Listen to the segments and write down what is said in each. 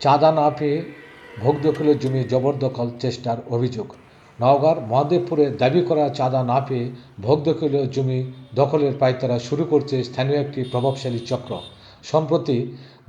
চাঁদা না পেয়ে ভোগ দখলের জমি জবরদখল চেষ্টার অভিযোগ। নওগাঁর মহাদেবপুরে দাবি করা চাঁদা না পেয়ে ভোগ দখলীয় জমি দখলের পায়তারা শুরু করছে স্থানীয় একটি প্রভাবশালী চক্র। সম্প্রতি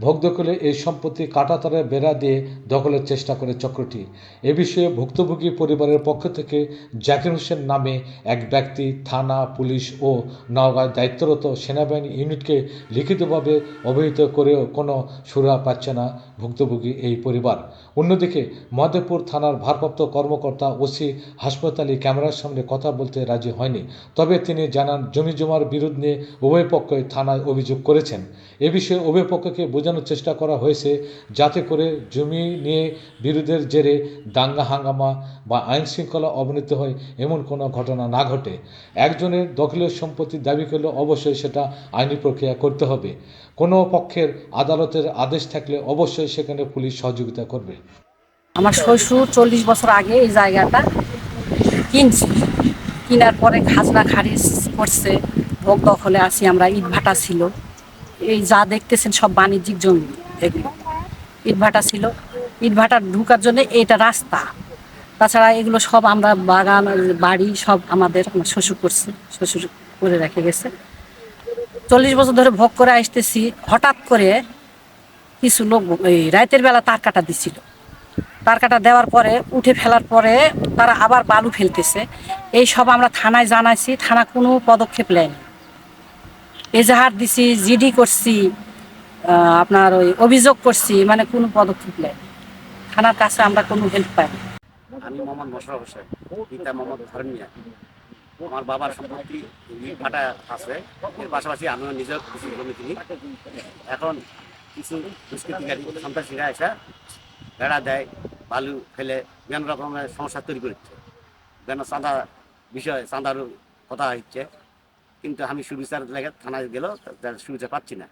ভোগ দখলে এই সম্পত্তি কাটাতারে বেড়া দিয়ে দখলের চেষ্টা করে চক্রটি। এ বিষয়ে ভুক্তভোগী পরিবারের পক্ষ থেকে জাকির হোসেন নামে এক ব্যক্তি, থানা, পুলিশ ও নওগাঁয় দায়িত্বরত সেনাবাহিনী ইউনিটকে লিখিতভাবে অবহিত করেও কোনো সুরা পাচ্ছে না ভুক্তভোগী এই পরিবার। অন্যদিকে মহাদেবপুর থানার ভারপ্রাপ্ত কর্মকর্তা ওসি হাসপাতালি ক্যামেরার সামনে কথা বলতে রাজি হয়নি, তবে তিনি জানান জমি জমার নিয়ে উভয় পক্ষই থানায় অভিযোগ করেছেন। এ বিষয়ে উভয় পক্ষকে বোঝানোর চেষ্টা করা হয়েছে যাতে করে জমি নিয়ে বিরোধের জেরে দাঙ্গা হাঙ্গামা বা আইন শৃঙ্খলা অবনতি হয় এমন কোনো ঘটনা না ঘটে। একজনের দখলীয় সম্পত্তি দাবি করলে অবশ্যই সেটা আইনি প্রক্রিয়া করতে হবে। কোনো পক্ষের আদালতের আদেশ থাকলে অবশ্যই সেখানে পুলিশ সহযোগিতা করবে। আমার শ্বশুর চল্লিশ বছর আগে এই জায়গাটা কিনছি। কেনার পরে খাজনা খারিজ করছে। ভোগ দখলে আছি, আমরা ইট ভাটা ছিল। এই যা দেখতেছেন সব বাণিজ্যিক জমি এগুলো। ইট ভাটা ছিল। ইট ভাটা ঢুকার জন্য এটা রাস্তা। তাছাড়া এগুলো সব আমরা বাগান, বাড়ি সব আমাদের আমার শ্বশুর করছে, শ্বশুর করে রেখে গেছে। চল্লিশ বছর ধরে ভোগ করে আসতেছি। হঠাৎ করে কিছু লোক এই রাতের বেলা তার কাটা দিছিল। তার কাটা দেওয়ার পরে, উঠে ফেলার পরে তারা আবার বালু ফেলতেছে। এই সব আমরা থানায় জানাইছি। থানা কোনো পদক্ষেপ নেয়নি। এজাহার দিছি, জিডি করছি আপনার ওই অভিযোগ করছি মানে কোনো পদক্ষেপ নেয়নি থানার কাছে আমরা কোনো হেল্প পাইনি আমি মোহাম্মদ মোশারফ হোসেন, পিতা মোহাম্মদ ধর্মিয়া। আমার বাবার সম্পত্তি ভাটা আছে। এর পাশাপাশি আমিও নিজের কিছু জমি কিনি। এখন কিছু দুষ্কৃতিকারী, সন্ত্রাসীরা এসে বেড়া দেয়, বালু ফেলে, বিভিন্ন রকমের সমস্যা তৈরি করছে। যেন চাঁদা বিষয়ে চাঁদার কথা হচ্ছে। কিন্তু আমি সুবিচার লেগে থানায় গেলেও তার সুবিচার পাচ্ছি না।